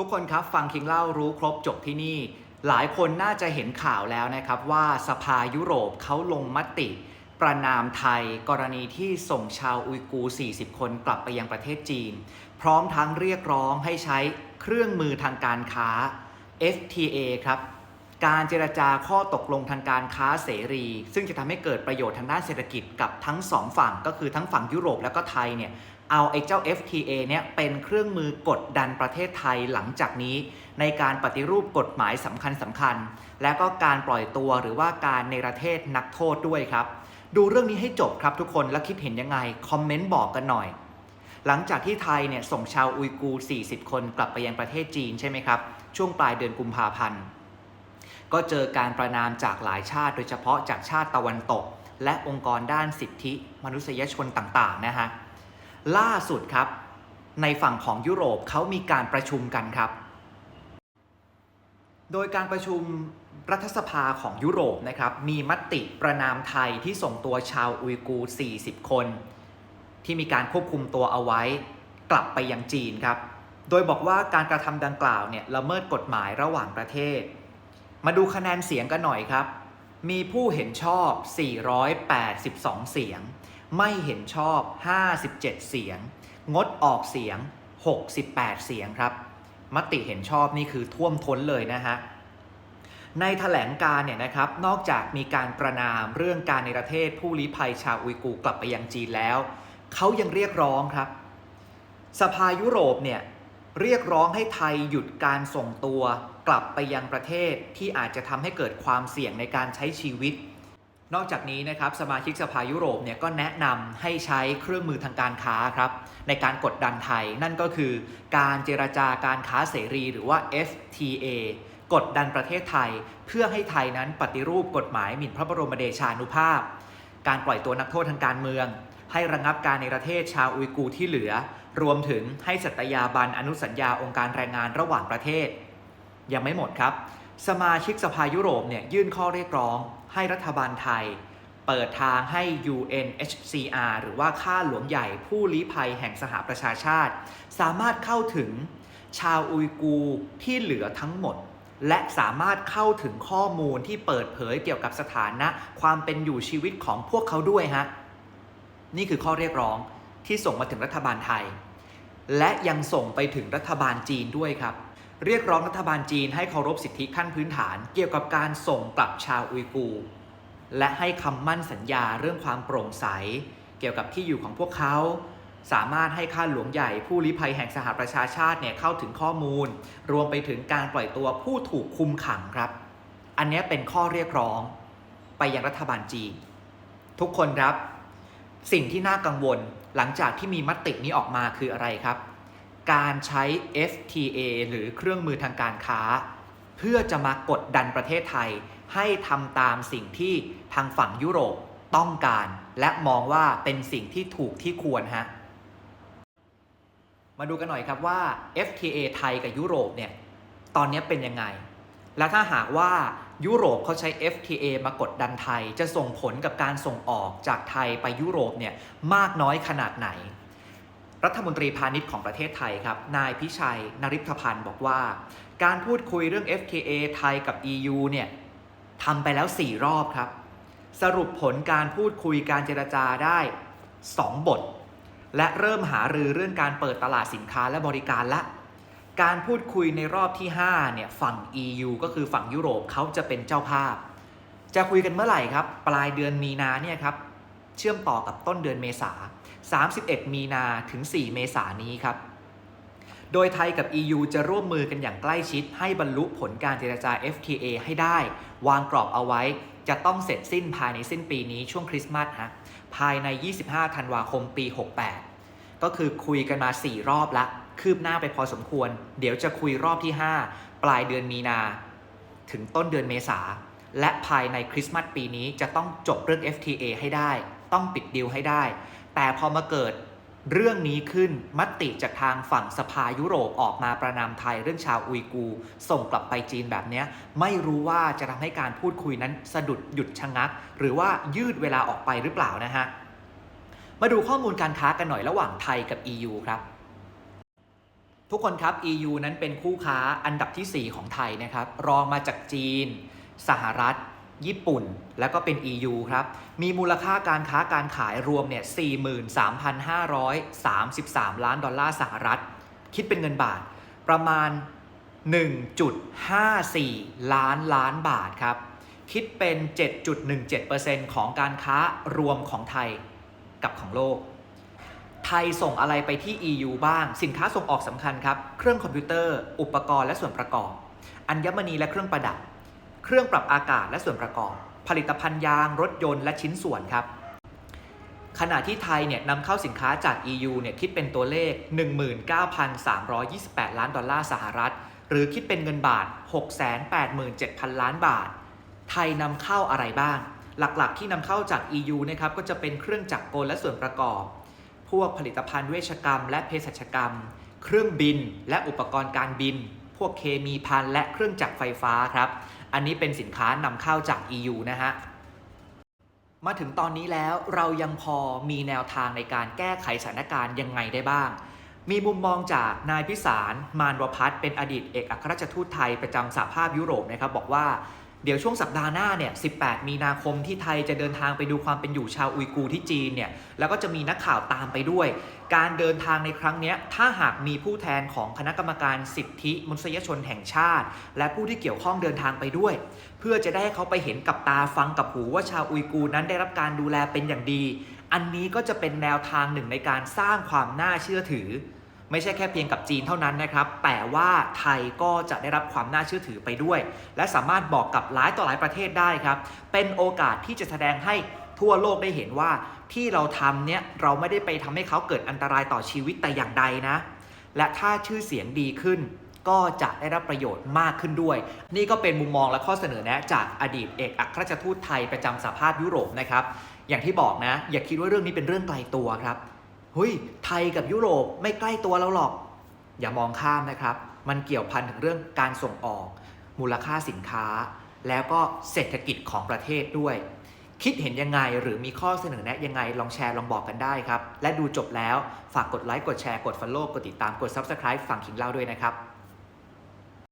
ทุกคนครับฟังคิงเล่ารู้ครบจบที่นี่ หลายคนน่าจะเห็นข่าวแล้วนะครับว่าสภายุโรปเขาลงมติ ประนามไทย กรณีที่ส่งชาวอุยกูร์40 คนกลับไปยังประเทศจีน พร้อมทั้งเรียกร้องให้ใช้เครื่องมือทางการค้า FTA ครับการเจรจาข้อตกลงทางการค้าเสรี ซึ่งจะทำให้เกิดประโยชน์ทางด้านเศรษฐกิจกับทั้งสองฝั่ง ก็คือทั้งฝั่งยุโรปและก็ไทยเนี่ย เอาไอ้เจ้า FTA เนี่ยเป็นเครื่องมือกดดันประเทศไทยหลังจากนี้ ในการปฏิรูปกฎหมายสำคัญสำคัญ และก็การปล่อยตัวหรือว่าการในประเทศนักโทษด้วยครับ ดูเรื่องนี้ให้จบครับทุกคนแล้วคิดเห็นยังไง คอมเมนต์บอกกันหน่อย หลังจากที่ไทยเนี่ยส่งชาวอุยกูร์40 คนกลับไปยังประเทศจีนใช่ไหมครับ ช่วงปลายเดือนกุมภาพันธ์ก็เจอการประนามจากหลายชาติ โดยเฉพาะจากชาติตะวันตก และองค์กรด้านสิทธิ มนุษยชนต่างๆนะฮะ ล่าสุดครับ ในฝั่งของยุโรปเขามีการประชุมกันครับ โดยการประชุมรัฐสภาของยุโรปนะครับ มีมติประนามไทยที่ส่งตัวชาวอุยกูร์40 คน ที่มีการควบคุมตัวเอาไว้ กลับไปยังจีนครับ โดยบอกว่าการกระทำดังกล่าวเนี่ยละเมิดกฎหมายระหว่างประเทศ มาดูคะแนนเสียงกันหน่อยครับ มีผู้เห็นชอบ 482 เสียง ไม่เห็นชอบ 57 เสียง งดออกเสียง 68 เสียงครับ มติเห็นชอบนี่คือท่วมท้นเลยนะฮะ ในถแถลงการเนี่ยนะครับ นอกจากมีการประนามเรื่องการในประเทศผู้ลี้ภัยชาวอุยกูกลับไปยังจีนแล้ว เขายังเรียกร้องครับ สภายุโรปเนี่ยเรียกร้องให้ไทยหยุดการส่งตัวกลับไปยังประเทศที่อาจจะทำให้เกิดความเสี่ยงในการใช้ชีวิต นอกจากนี้นะครับสมาชิกสภายุโรปเนี่ยก็แนะนำให้ใช้เครื่องมือทางการค้าครับในการกดดันไทย นั่นก็คือการเจรจาการค้าเสรีหรือว่า FTA กดดันประเทศไทย เพื่อให้ไทยนั้นปฏิรูปกฎหมายหมิ่นพระบรมเดชานุภาพ การปล่อยตัวนักโทษทางการเมือง ให้ระงงับการในประเทศชาวอุยกูที่เหลือ รวมถึงให้สัตยาบันอนุสัญญาองค์การแรงงานระหว่างประเทศ ยังไม่หมดครับ สมาชิกสภายุโรปเนี่ยยื่นข้อเรียกร้อง ให้รัฐบาลไทย เปิดทางให้ UNHCR หรือว่าข้าหลวงใหญ่ผู้ลี้ภัยแห่งสหประชาชาติ สามารถเข้าถึงชาวอุยกูร์ที่เหลือทั้งหมด และสามารถเข้าถึงข้อมูลที่เปิดเผยเกี่ยวกับสถานะ ความเป็นอยู่ชีวิตของพวกเขาด้วยฮะนี่คือข้อเรียกร้องที่ส่งมาถึงรัฐบาลไทย และยังส่งไปถึงรัฐบาลจีนด้วยครับ เรียกร้องรัฐบาลจีนให้เคารพสิทธิขั้นพื้นฐาน เกี่ยวกับการส่งกลับชาวอุยกูร์และให้คำมั่นสัญญาเรื่องความโปร่งใส เกี่ยวกับที่อยู่ของพวกเขา สามารถให้ข้าหลวงใหญ่ผู้ลี้ภัยแห่งสหประชาชาติเนี่ยเข้าถึงข้อมูล รวมไปถึงการปล่อยตัวผู้ถูกคุมขังครับ อันนี้เป็นข้อเรียกร้อง ไปยังรัฐบาลจีน ทุกคนครับ สิ่งที่น่ากังวลหลังจากที่มีมตินี้ออกมาคืออะไรครับ การใช้ FTA หรือเครื่องมือทางการค้า เพื่อจะมากดดันประเทศไทย ให้ทำตามสิ่งที่ทางฝั่งยุโรปต้องการ และมองว่าเป็นสิ่งที่ถูกที่ควรฮะมาดูกันหน่อยครับว่า FTA ไทยกับยุโรปเนี่ยตอนนี้เป็นยังไง และถ้าหากว่ายุโรปเขาใช้ FTA มากดดันไทย จะส่งผลกับการส่งออกจากไทยไปยุโรปเนี่ยมากน้อยขนาดไหน รัฐมนตรีพาณิชย์ของประเทศไทยครับ นายพิชัยนริพพันธ์บอกว่า การพูดคุยเรื่อง FTA ไทยกับ EU เนี่ยทำไปแล้ว 4 รอบครับ สรุปผลการพูดคุยการเจรจาได้ 2 บท และเริ่มหารือเรื่องการเปิดตลาดสินค้าและบริการละ การพูดคุยในรอบที่ 5 เนี่ยฝั่ง EU ก็คือฝั่งยุโรปเขาจะเป็นเจ้าภาพ จะคุยกันเมื่อไหร่ครับ ปลายเดือนมีนาเนี่ยครับ เชื่อมต่อกับต้นเดือนเมษา 31 มีนาถึง 4 เมษายนนี้ครับ โดยไทยกับ EU จะร่วมมือกันอย่างใกล้ชิด ให้บรรลุผลการเจรจา FTA ให้ได้ วางกรอบเอาไว้ จะต้องเสร็จสิ้นภายในสิ้นปีนี้ช่วงคริสต์มาสฮะภายใน 25 ธันวาคมปี 68 ก็คือคุยกันมา 4 รอบละ คืบหน้าไปพอสมควร เดี๋ยวจะคุยรอบที่ 5 ปลายเดือนมีนา ถึงต้นเดือนเมษา และภายในคริสต์มาสปีนี้จะต้องจบเรื่อง FTA ให้ได้ ต้องปิดดีลให้ได้ แต่พอมาเกิดเรื่องนี้ขึ้นมติจากทางฝั่งสภายุโรปออกมาประนามไทยเรื่องชาวอุยกูร์ส่งกลับไปจีนแบบนี้ ไม่รู้ว่าจะทำให้การพูดคุยนั้นสะดุดหยุดชะงัก หรือว่ายืดเวลาออกไปหรือเปล่านะฮะ มาดูข้อมูลการค้ากันหน่อยระหว่างไทยกับ EU ครับ ทุกคนครับ EU นั้นเป็นคู่ค้าอันดับทีสี่4 ของไทยนะครับ รองมาจากจีน สหรัฐ ญี่ปุ่น แล้วก็เป็น EU ครับ มีมูลค่าการค้าการขายรวมเนี่ย 43,533 ล้านดอลลาร์สหรัฐ คิดเป็นเงินบาท ประมาณ 1.54 ล้านล้านบาทครับ คิดเป็น 7.17%ของการค้ารวมของไทยกับของโลก ไทยส่งอะไรไปที่ EU บ้าง สินค้าส่งออกสำคัญครับ เครื่องคอมพิวเตอร์ อุปกรณ์และส่วนประกอบ อัญมณีและเครื่องประดับ เครื่องปรับอากาศและส่วนประกอบ ผลิตภัณฑ์ยางรถยนต์และชิ้นส่วนครับ ขณะที่ไทยเนี่ยนำเข้าสินค้าจาก EU เนี่ยคิดเป็นตัวเลข 19,328 ล้านดอลลาร์สหรัฐ หรือคิดเป็นเงินบาท 687,000 ล้านบาท ไทยนำเข้าอะไรบ้าง หลักๆ ที่นำเข้าจาก EU นะครับก็จะเป็นเครื่องจักรกลและส่วนประกอบ พวกผลิตภัณฑ์เวชกรรม และเภสัชกรรม เครื่องบิน และอุปกรณ์การบิน พวกเคมีภัณฑ์และเครื่องจักรไฟฟ้าครับ อันนี้เป็นสินค้านำเข้าจาก EU นะฮะมาถึงตอนนี้แล้วเรายังพอมีแนวทางในการแก้ไขสถานการณ์ยังไงได้บ้าง มีมุมมองจากนายพิสาร มานวพัฒน์เป็นอดีตเอกอัครราชทูตไทยประจำสหภาพยุโรปนะครับบอกว่า เดี๋ยวช่วงสัปดาห์หน้าเนี่ย 18 มีนาคมที่ไทยจะเดินทางไปดูความเป็นอยู่ชาวอุยกูร์ที่จีนเนี่ย แล้วก็จะมีนักข่าวตามไปด้วย การเดินทางในครั้งนี้ถ้าหากมีผู้แทนของคณะกรรมการสิทธิมนุษยชนแห่งชาติ และผู้ที่เกี่ยวข้องเดินทางไปด้วย เพื่อจะได้ให้เขาไปเห็นกับตาฟังกับหูว่าชาวอุยกูร์นั้นได้รับการดูแลเป็นอย่างดี อันนี้ก็จะเป็นแนวทางหนึ่งในการสร้างความน่าเชื่อถือ ไม่ใช่แค่เพียงกับจีนเท่านั้นนะครับ แต่ว่าไทยก็จะได้รับความน่าเชื่อถือไปด้วย และสามารถบอกกับหลายต่อหลายประเทศได้ครับ เป็นโอกาสที่จะแสดงให้ทั่วโลกได้เห็นว่าที่เราทำเนี่ยเราไม่ได้ไปทำให้เขาเกิดอันตรายต่อชีวิตแต่อย่างใดนะ และถ้าชื่อเสียงดีขึ้น ก็จะได้รับประโยชน์มากขึ้นด้วย นี่ก็เป็นมุมมองและข้อเสนอแนะจากอดีตเอกอัครราชทูตไทยประจำสหภาพยุโรปนะครับอย่างที่บอกนะ อย่าคิดว่าเรื่องนี้เป็นเรื่องไกลตัวครับ เฮ้ยไทยกับยุโรปไม่ใกล้ตัวเราหรอก อย่ามองข้ามนะครับ มันเกี่ยวพันถึงเรื่องการส่งออก มูลค่าสินค้า แล้วก็เศรษฐกิจของประเทศด้วย คิดเห็นยังไงหรือมีข้อเสนอแนะยังไงลองแชร์ลองบอกกันได้ครับ และดูจบแล้วฝากกดไลค์กดแชร์กด Follow กดติดตามกด Subscribe ฝั่งขิงเล่าด้วยนะครับ